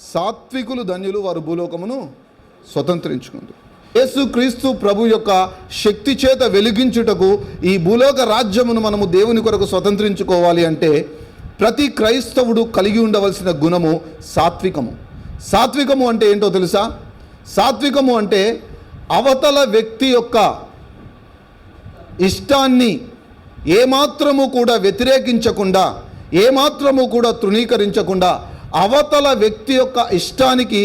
సాత్వికులు ధన్యులు వారు భూలోకమును స్వతంత్రించుకుంది. యేసుక్రీస్తు ప్రభు యొక్క శక్తి చేత వెలిగించుటకు ఈ భూలోక రాజ్యమును మనము దేవుని కొరకు స్వతంత్రించుకోవాలి అంటే ప్రతి క్రైస్తవుడు కలిగి ఉండవలసిన గుణము సాత్వికము. సాత్వికము అంటే ఏంటో తెలుసా? సాత్వికము అంటే అవతల వ్యక్తి యొక్క ఇష్టాన్ని ఏమాత్రము కూడా వ్యతిరేకించకుండా ఏమాత్రము కూడా తృణీకరించకుండా అవతల వ్యక్తి యొక్క ఇష్టానికి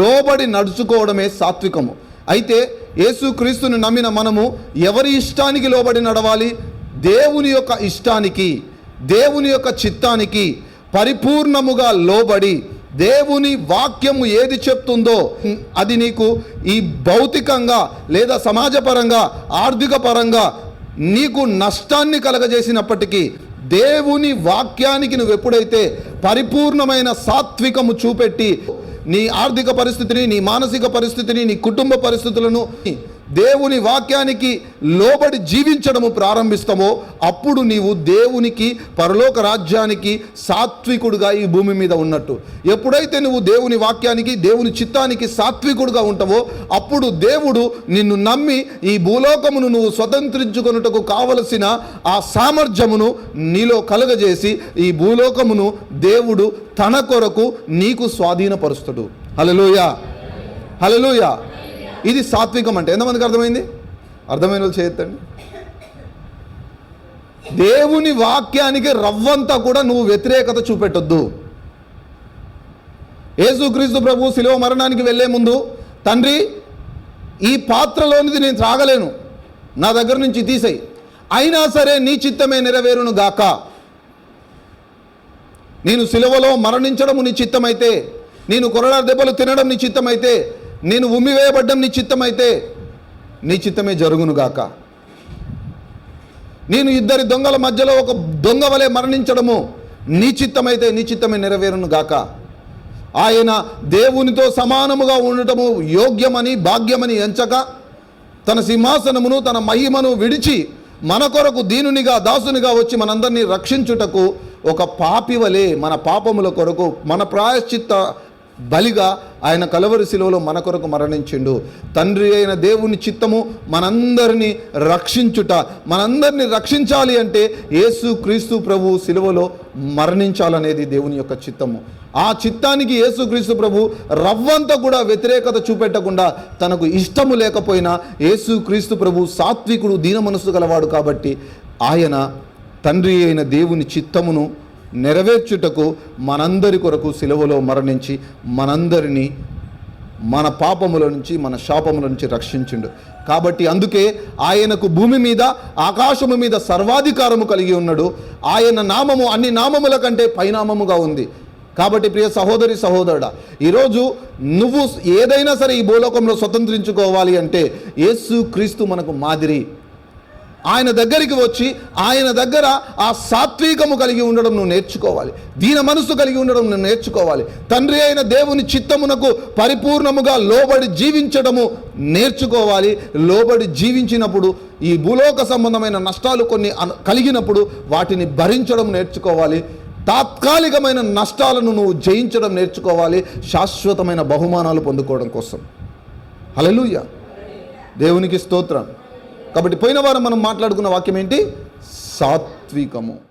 లోబడి నడుచుకోవడమే సాత్వికము. అయితే యేసుక్రీస్తుని నమ్మిన మనము ఎవరి ఇష్టానికి లోబడి నడవాలి? దేవుని యొక్క ఇష్టానికి దేవుని యొక్క చిత్తానికి పరిపూర్ణముగా లోబడి దేవుని వాక్యము ఏది చెప్తుందో అది నీకు ఈ భౌతికంగా లేదా సమాజపరంగా ఆర్థిక పరంగా నీకు నష్టాన్ని కలగజేసినప్పటికీ దేవుని వాక్యానికి నువ్వు ఎప్పుడైతే పరిపూర్ణమైన సాత్వికము చూపెట్టి నీ ఆర్థిక పరిస్థితిని నీ మానసిక పరిస్థితిని నీ కుటుంబ పరిస్థితులను దేవుని వాక్యానికి లోబడి జీవించడము ప్రారంభిస్తామో అప్పుడు నీవు దేవునికి పరలోక రాజ్యానికి సాత్వికుడుగా ఈ భూమి మీద ఉన్నట్టు. ఎప్పుడైతే నువ్వు దేవుని వాక్యానికి దేవుని చిత్తానికి సాత్వికుడుగా ఉంటావో అప్పుడు దేవుడు నిన్ను నమ్మి ఈ భూలోకమును నువ్వు స్వతంత్రించుకొనుటకు కావలసిన ఆ సామర్థ్యమును నీలో కలుగజేసి ఈ భూలోకమును దేవుడు తన కొరకు నీకు స్వాధీనపరుస్తాడు. హలలోయ హలలోయ ఇది సాత్వికం అంటే ఎంతమందికి అర్థమైంది? అర్థమైన వాళ్ళు చేయొద్దండి. దేవుని వాక్యానికి రవ్వంతా కూడా నువ్వు వ్యతిరేకత చూపెట్టొద్దు. యేసుక్రీస్తు ప్రభు శిలువ మరణానికి వెళ్ళే ముందు తండ్రి ఈ పాత్రలోనిది నేను త్రాగలేను. నా దగ్గర నుంచి తీసేయి. అయినా సరే నీ చిత్తమే నెరవేరును గాక. నేను సిలువలో మరణించడం నీ చిత్తమైతే నేను కొరడా దెబ్బలు తినడం నీ చిత్తమైతే నేను ఉమ్మివేయబడ్డం నీ చిత్తమైతే నీ చిత్తమే జరుగును గాక. నేను ఇద్దరి దొంగల మధ్యలో ఒక దొంగ వలె మరణించడము నీ చిత్తమైతే నీ చిత్తమే నెరవేరును గాక. ఆయన దేవునితో సమానముగా ఉండటము యోగ్యమని భాగ్యమని ఎంచక తన సింహాసనమును తన మహిమను విడిచి మన కొరకు దీనునిగా దాసునిగా వచ్చి మనందరినీ రక్షించుటకు ఒక పాపి వలె మన పాపముల కొరకు మన ప్రాయశ్చిత్త బలిగా ఆయన కలవరి శిలువలో మన కొరకు మరణించిండు. తండ్రి అయిన దేవుని చిత్తము మనందరినీ రక్షించుట మనందరినీ రక్షించాలి అంటే యేసు క్రీస్తు ప్రభు శిలువలో మరణించాలనేది దేవుని యొక్క చిత్తము. ఆ చిత్తానికి యేసుక్రీస్తు ప్రభు రవ్వంతా కూడా వ్యతిరేకత చూపెట్టకుండా తనకు ఇష్టము లేకపోయినా యేసుక్రీస్తు ప్రభు సాత్వికుడు దీన మనసు గలవాడు కాబట్టి ఆయన తండ్రి అయిన దేవుని చిత్తమును నెరవేర్చుటకు మనందరి కొరకు సిలువలో మరణించి మనందరినీ మన పాపముల నుంచి మన శాపముల నుంచి రక్షించిండు. కాబట్టి అందుకే ఆయనకు భూమి మీద ఆకాశము మీద సర్వాధికారము కలిగి ఉన్నాడు. ఆయన నామము అన్ని నామముల కంటే పైనామముగా ఉంది. కాబట్టి ప్రియ సహోదరి సహోదరుడా ఈరోజు నువ్వు ఏదైనా సరే ఈ భూలోకంలో స్వతంత్రించుకోవాలి అంటే యేసు క్రీస్తు మనకు మాదిరి. ఆయన దగ్గరికి వచ్చి ఆయన దగ్గర ఆ సాత్వికము కలిగి ఉండడం నువ్వు నేర్చుకోవాలి. దీన మనసు కలిగి ఉండడం నువ్వు నేర్చుకోవాలి. తండ్రి అయిన దేవుని చిత్తమునకు పరిపూర్ణముగా లోబడి జీవించడము నేర్చుకోవాలి. లోబడి జీవించినప్పుడు ఈ భూలోక సంబంధమైన నష్టాలు కొన్ని కలిగినప్పుడు వాటిని భరించడం నేర్చుకోవాలి. తాత్కాలికమైన నష్టాలను నువ్వు జయించడం నేర్చుకోవాలి. శాశ్వతమైన బహుమానాలు పొందుకోవడం కోసం. హలలుయ్య దేవునికి స్తోత్రం. కాబట్టి పోయిన వారం మనం మాట్లాడుకున్న వాక్యం ఏంటి? సాత్వికము.